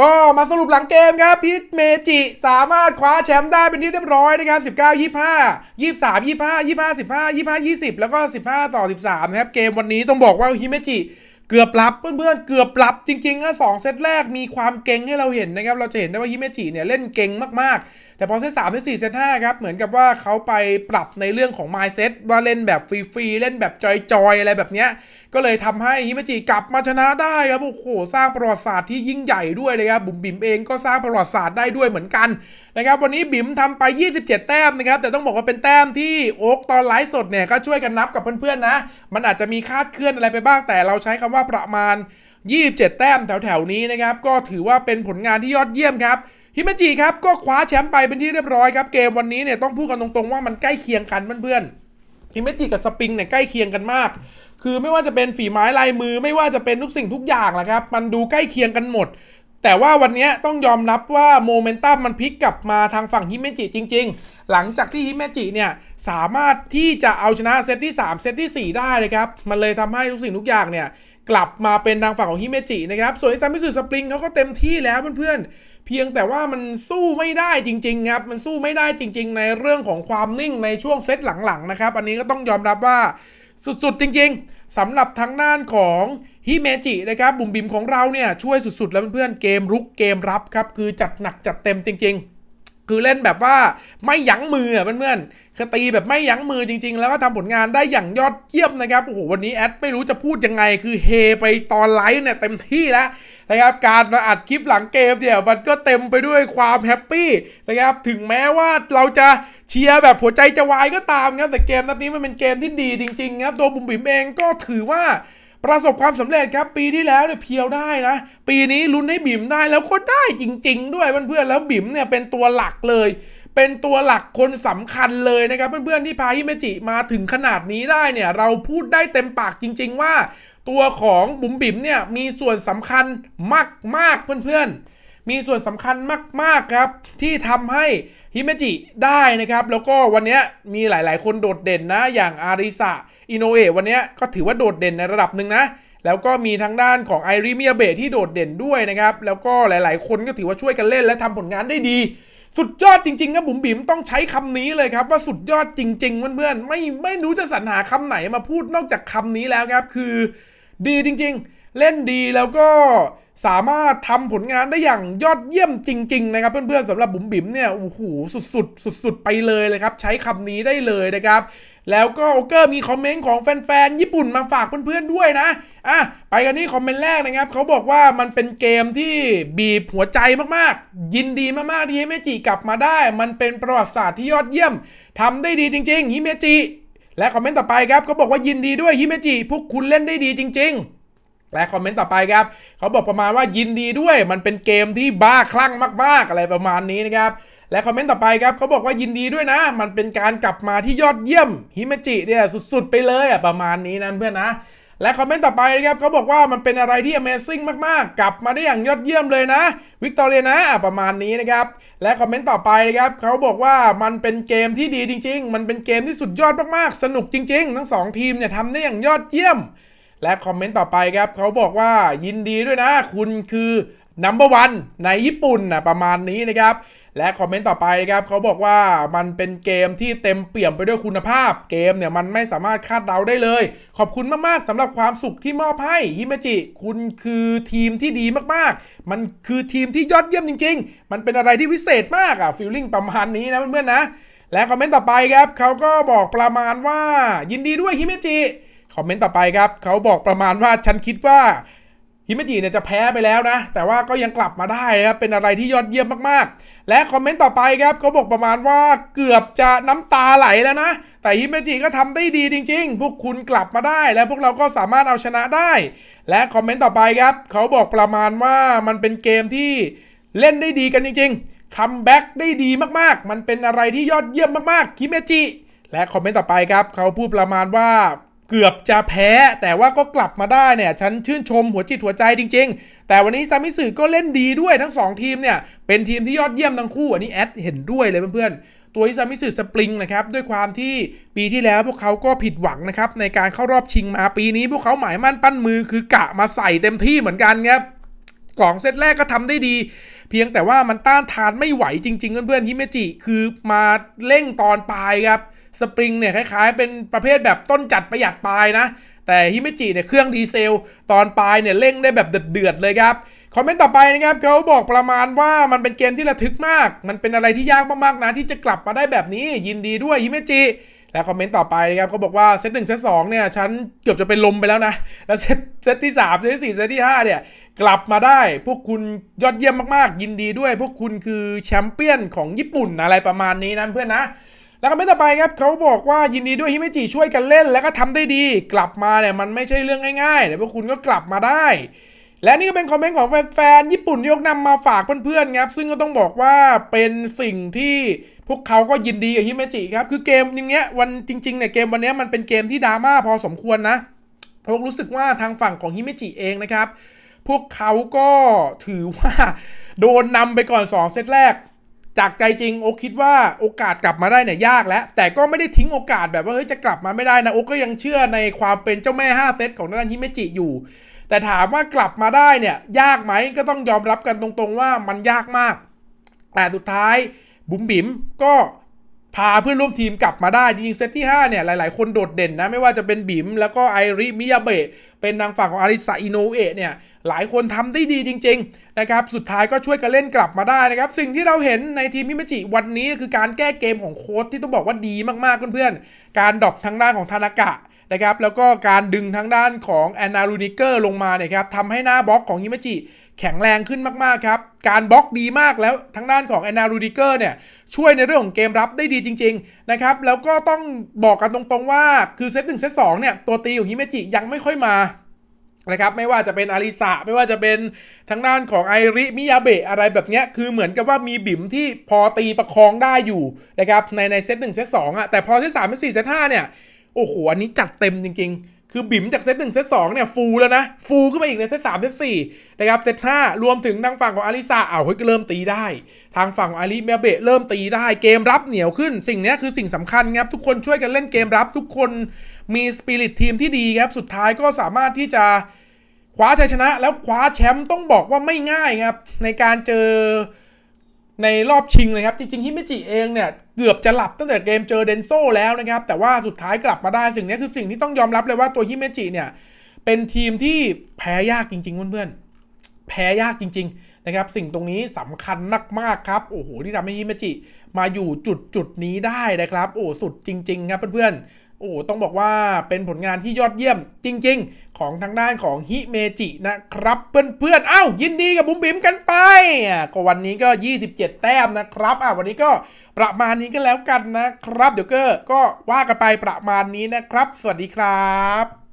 ก็มาสรุปหลังเกมครับพิษเมจิสามารถคว้าแชมป์ได้เป็นที่เรียบร้อยนะครับ 19 25 23 25 25 15 25 20 แล้วก็ 15 ต่อ 13 นะครับ เกมวันนี้ต้องบอกว่าฮิเมจิเกือบหลับเพื่อนๆเกือบหลับจริงๆนะสองเซตแรกมีความเก่งให้เราเห็นนะครับ เราจะเห็นได้ว่าฮิเมจิเนี่ยเล่นเก่งมากๆแต่พอเซตสามเซตสี่เซตห้าครับเหมือนกับว่าเขาไปปรับในเรื่องของ mindset ว่าเล่นแบบฟรีๆเล่นแบบจอยๆอะไรแบบเนี้ยก็เลยทำให้ฮิเมจิกลับมาชนะได้ครับโอ้โหสร้างประวัติศาสตร์ที่ยิ่งใหญ่ด้วยนะครับบุ๋มบิ๋มเองก็สร้างประวัติศาสตร์ได้ด้วยเหมือนกันนะครับวันนี้บิ๋มทำไป 27 แต้มนะครับแต่ต้องบอกว่าเป็นแต้มที่โอ๊กตอนไลฟ์สดเนี่ยก็ช่วยกันนับกับเพื่อนๆนะ มันอาจจะมีคาดเคลื่อนอะไรไปบ้างแต่เราใช้คำว่าประมาณ 27 แต้มแถวๆนี้นะครับก็ถือว่าเป็นผลงานที่ยอดเยี่ยมครับ ฮิเมจิครับก็คว้าแชมป์ไปเป็นที่เรียบร้อยครับ เกมวันนี้เนี่ยต้องพูดกันตรงๆว่ามันใกล้เคียงกันเพื่อนๆฮิเมจิกับสปริงเนี่ยใกล้เคียงกันมาก คือไม่ว่าจะเป็นฝีไม้ลายมือไม่ว่าจะเป็นทุกสิ่งทุกอย่างแหละครับ มันดูใกล้เคียงกันหมด แต่ว่าวันนี้ต้องยอมรับว่าโมเมนตัมมันพลิกกลับมาทางฝั่งฮิเมจิจริง ๆ หลังจากที่ฮิเมจิเนี่ยสามารถที่จะเอาชนะเซตที่ 3 เซตที่ 4 ได้เลยครับ มันเลยทำให้ทุกสิ่งทุกอย่างเนี่ย กลับมาเป็นทางฝั่งของฮิเมจินะครับ ส่วนอิซามิสึสปริงเขาก็เต็มที่แล้วเพื่อนๆ เพียงแต่ว่ามันสู้ไม่ได้จริงๆครับ มันสู้ไม่ได้จริง ๆ ในเรื่องของความนิ่งในช่วงเซตหลังๆนะครับ อันนี้ก็ต้องยอมรับว่าสุดๆ จริงๆสำหรับทางด้านของฮิเมจินะครับบุ๋มบิมของเราเนี่ยช่วยสุดๆ แล้วเพื่อนๆ เกมรุกเกมรับครับคือจัดหนักจัดเต็มจริง ๆ คือเล่นแบบว่าไม่ยั้งมืออะเพื่อนๆคือตีแบบไม่ยั้งมือจริง ๆ แล้วก็ทำผลงานได้อย่างยอดเยี่ยมนะครับ โอ้โห วันนี้แอดไม่รู้จะพูดยังไง คือเฮไปตอนไลฟ์เนี่ยเต็มที่แล้วนะครับ การมาอัดคลิปหลังเกมเนี่ยมันก็เต็มไปด้วยความแฮปปี้นะครับ ถึงแม้ว่าเราจะเชียร์แบบหัวใจจะวายก็ตามครับ แต่เกมนัดนี้มันเป็นเกมที่ดีจริงๆครับ ตัวบุ๋มบิ๋มเองก็ถือว่า ประสบความสำเร็จครับ ปีที่แล้วเนี่ยเพียวได้นะ ปีนี้ลุ้นให้บิ่มได้แล้วก็ได้จริง ๆ ด้วยเพื่อนๆแล้วบิ่มเนี่ยเป็นตัวหลักเลย เป็นตัวหลักคนสำคัญเลยนะครับ เพื่อนๆที่พาฮิเมจิมาถึงขนาดนี้ได้เนี่ยเราพูดได้เต็มปากจริง ๆ ว่า ตัวของบุ๋มบิ๋มเนี่ยมีส่วนสำคัญมากๆเพื่อนๆ มีส่วนสำคัญมากๆครับ ที่ทำให้ฮิเมจิได้นะครับ แล้วก็วันนี้มีหลายๆ คนโดดเด่นนะ อย่างอาริสะอินโนเอะวันนี้ก็ถือว่าโดดเด่นในระดับหนึ่งนะ แล้วก็มีทางด้านของไอริเมียเบะที่โดดเด่นด้วยนะครับ แล้วก็หลายๆ คนก็ถือว่าช่วยกันเล่นและทำผลงานได้ดีสุดยอดจริงๆครับบุ๋มบิ๋มต้องใช้คำนี้เลยครับ ว่าสุดยอดจริงๆเพื่อนๆไม่ไม่รู้จะสรรหาคำไหนมาพูดนอกจากคำนี้แล้วครับ คือ ดีจริง ๆ เล่นดีแล้วก็สามารถทำผลงานได้อย่างยอดเยี่ยมจริง ๆ นะครับ เพื่อนๆสำหรับบุ๋มบิ๋มเนี่ยโอ้โหสุดๆสุด ๆ ไปเลยเลยครับ ใช้คำนี้ได้เลยนะครับ แล้วก็โอเกอร์มีคอมเมนต์ของแฟนๆญี่ปุ่นมาฝากเพื่อนๆด้วยนะอะไปกันที่คอมเมนต์แรกนะครับเขาบอกว่ามันเป็นเกมที่บีบหัวใจมากๆ ยินดีมากๆที่ฮิเมจิกลับมาได้ มันเป็นประวัติศาสตร์ที่ยอดเยี่ยมทำได้ดีจริงๆฮิเมจิและคอมเมนต์ต่อไปครับเขาบอกว่ายินดีด้วยฮิเมจิพวกคุณเล่นได้ดีจริง ๆ และคอมเมนต์ต่อไปครับ เขาบอกประมาณว่ายินดีด้วย มันเป็นเกมที่บ้าคลั่งมาก ๆ อะไรประมาณนี้นะครับ และคอมเมนต์ต่อไปครับเขาบอกว่ายินดีด้วยนะ มันเป็นการกลับมาที่ยอดเยี่ยมฮิเมจิเนี่ยสุด ๆ ไปเลยอะประมาณนี้นะเพื่อนนะและคอมเมนต์ต่อไปนะครับเขาบอกว่ามันเป็นอะไรที่ Amazing มากๆ กลับมาได้อย่างยอดเยี่ยมเลยนะ วิกตอเรียนะอะประมาณนี้นะครับ และคอมเมนต์ต่อไปนะครับเขาบอกว่ามันเป็นเกมที่ดีจริง ๆ มันเป็นเกมที่สุดยอดมากๆ สนุกจริง ๆ ทั้งสองทีมเนี่ยทำได้อย่างยอดเยี่ยม และคอมเมนต์ต่อไปครับเขาบอกว่ายินดีด้วยนะ คุณคือ number one ในญี่ปุ่นนะประมาณนี้นะครับ และคอมเมนต์ต่อไปครับเขาบอกว่ามันเป็นเกมที่เต็มเปี่ยมไปด้วยคุณภาพ เกมเนี่ยมันไม่สามารถคาดเดาได้เลย ขอบคุณมากๆสำหรับความสุขที่มอบให้ฮิเมจิ คุณคือทีมที่ดีมากๆ มันคือทีมที่ยอดเยี่ยมจริง ๆ มันเป็นอะไรที่วิเศษมากอะฟีลลิ่งประมาณนี้นะเพื่อนๆนะ และคอมเมนต์ต่อไปครับเขาก็บอกประมาณว่ายินดีด้วยฮิเมจิ คอมเมนต์ต่อไปครับ เขาบอกประมาณว่าฉันคิดว่าฮิเมจิเนี่ยจะแพ้ไปแล้วนะ แต่ว่าก็ยังกลับมาได้ครับ เป็นอะไรที่ยอดเยี่ยมมากๆ และคอมเมนต์ต่อไปครับเขาบอกประมาณว่าเกือบจะน้ำตาไหลแล้วนะ แต่ฮิเมจิก็ทำได้ดีจริง ๆ พวกคุณกลับมาได้ และพวกเราก็สามารถเอาชนะได้ และคอมเมนต์ต่อไปครับเขาบอกประมาณว่ามันเป็นเกมที่เล่นได้ดีกันจริงๆคัมแบ็กได้ดีมากๆ มันเป็นอะไรที่ยอดเยี่ยมมากๆฮิเมจิและคอมเมนต์ต่อไปครับเขาพูดประมาณว่า เกือบจะแพ้ แต่ว่าก็กลับมาได้เนี่ย ฉันชื่นชมหัวจิตหัวใจจริง ๆ แต่วันนี้ซามิสึก็เล่นดีด้วยทั้ง 2 ทีมเนี่ย เป็นทีมที่ยอดเยี่ยมทั้งคู่ อันนี้แอดเห็นด้วยเลยเพื่อนๆ ตัวอิซามิสึสปริงนะครับด้วยความที่ปีที่แล้วพวกเขาก็ผิดหวังนะครับในการเข้ารอบชิงมาปีนี้ พวกเขาหมายมั่นปั้นมือคือกะมาใส่เต็มที่เหมือนกันครับกล่องเซตแรกก็ทำได้ดี เพียงแต่ว่ามันต้านทานไม่ไหวจริง ๆ เพื่อนๆฮิเมจิคือมาเร่งตอนปลายครับ สปริงเนี่ยคล้ายๆ เป็นประเภทแบบต้นจัดประหยัดปลายนะ แต่ฮิเมจิเนี่ยเครื่องดีเซล ตอนปลายเนี่ยเร่งได้แบบเดือดๆเลยครับ คอมเมนต์ต่อไปนะครับเขาบอกประมาณว่ามันเป็นเกมที่ระทึกมาก มันเป็นอะไรที่ยากมากๆนะที่จะกลับมาได้แบบนี้ยินดีด้วยฮิเมจิและคอมเมนต์ต่อไปนะครับเขาบอกว่าเซตหนึ่งเซตสองเนี่ยฉันเกือบจะเป็นลมไปแล้วนะ แล้วเซตเซตที่สามเซตที่สี่เซตที่ห้าเนี่ย กลับมาได้พวกคุณยอดเยี่ยมมากๆ ยินดีด้วย พวกคุณคือแชมเปี้ยนของญี่ปุ่นอะไรประมาณนี้นะเพื่อนนะ แล้วก็ไม่ต่อไปครับเขาบอกว่ายินดีด้วยฮิเมจิช่วยกันเล่น แล้วก็ทำได้ดี กลับมาเนี่ยมันไม่ใช่เรื่องง่ายๆเดี๋ยวพวกคุณก็กลับมาได้ และนี่ก็เป็นคอมเมนต์ของแฟนๆญี่ปุ่นที่ยกนำมาฝากเพื่อนๆครับซึ่งก็ต้องบอกว่าเป็นสิ่งที่พวกเขาก็ยินดีกับฮิเมจิครับคือเกมอย่างเงี้ยวันจริงๆเนี่ยเกมวันนี้มันเป็นเกมที่ดราม่าพอสมควรนะเพราะรู้สึกว่าทางฝั่งของฮิเมจิเองนะครับพวกเขาก็ถือว่าโดนนำไปก่อน 2 เซตแรก จากใจจริงโอคิดว่าโอกาสกลับมาได้เนี่ยยากแล้ว แต่ก็ไม่ได้ทิ้งโอกาสแบบว่าเฮ้ยจะกลับมาไม่ได้นะโอก็ยังเชื่อในความเป็นเจ้าแม่5เซตของนันฮิเมจิอยู่ แต่ถามว่ากลับมาได้เนี่ยยากไหมก็ต้องยอมรับกันตรงๆว่ามันยากมาก แต่สุดท้ายบุ๋มบิ๋มก็ พาเพื่อนร่วมทีมกลับมาได้จริงๆเซตที่ 5 เนี่ย หลายๆ คนโดดเด่นนะ ไม่ว่าจะเป็นบิม แล้วก็ไอริมิยาเบะเป็นทางฝั่งของอาริสาอิโนเอะเนี่ย หลายคนทำได้ดีจริง ๆ นะครับ สุดท้ายก็ช่วยกันเล่นกลับมาได้นะครับ สิ่งที่เราเห็นในทีมมิมจิวันนี้คือการแก้เกมของโค้ชที่ต้องบอกว่าดีมากๆเพื่อนๆการดรอปทางด้านของธนากะ นะครับแล้วก็การดึงทางด้านของแอนนารูนิเกอร์ลงมาเนี่ยครับทำให้หน้าบล็อกของฮิมจิแข็งแรงขึ้นมากๆครับ การบล็อกดีมากแล้วทางด้านของแอนนารูนิเกอร์เนี่ยช่วยในเรื่องของเกมรับได้ดีจริง ๆ นะครับ แล้วก็ต้องบอกกันตรงๆว่าคือเซตหนึ่งเซตสองเนี่ยตัวตีของฮิมจิยังไม่ค่อยมานะครับไม่ว่าจะเป็นอาริสะไม่ว่าจะเป็นทางด้านของไอริมิยาเบะอะไรแบบเนี้ยคือเหมือนกับว่ามีบิ๋มที่พอตีประคองได้อยู่นะครับในในเซตหนึ่งเซตสองอะแต่พอเซตสามเซตสี่เซตห้าเนี่ย โอ้โห อันนี้จัดเต็มจริง ๆ คือบิ๋มจากเซตหนึ่งเซตสองเนี่ยฟูลแล้วนะ ฟูลขึ้นมาอีกในเซตสามเซตสี่นะครับ เซตห้ารวมถึงทางฝั่งของอาริสะอ้าเฮ้ยเริ่มตีได้ ทางฝั่งของอาริมเบะเริ่มตีได้ เกมรับเหนียวขึ้น สิ่งนี้คือสิ่งสำคัญครับ ทุกคนช่วยกันเล่นเกมรับ ทุกคนมีสปิริตทีมที่ดีครับ สุดท้ายก็สามารถที่จะคว้าชัยชนะ แล้วคว้าแชมป์ต้องบอกว่าไม่ง่ายครับในการเจอ ในรอบชิงเลยครับ จริงๆฮิเมจิเองเนี่ย เกือบจะหลับตั้งแต่เกมเจอเดนโซแล้วนะครับ แต่ว่าสุดท้ายกลับมาได้สิ่งนี้คือสิ่งที่ต้องยอมรับเลยว่าตัวฮิเมจิเนี่ย เป็นทีมที่แพ้ยากจริง ๆ เพื่อนๆ แพ้ยากจริง ๆ นะครับ สิ่งตรงนี้สำคัญมากๆครับ โอ้โหที่ทำให้ฮิเมจิมาอยู่จุดจุดๆนี้ได้นะครับ โอ้สุดจริง ๆ ครับเพื่อนๆ อ้ต้องบอกว่าเป็นผลงานที่ยอดเยี่ยมจริง ๆ ของทางด้านของฮิเมจินะครับ เพื่อนๆ เอ้า ยินดีกับบุ๋มบิ๋มกันไปอะก็วันนี้ก็ 27 แต้มนะครับอะวันนี้ก็ประมาณนี้ก็แล้วกันนะครับ เดี๋ยวก็ก็ว่ากันไปประมาณนี้นะครับ สวัสดีครับ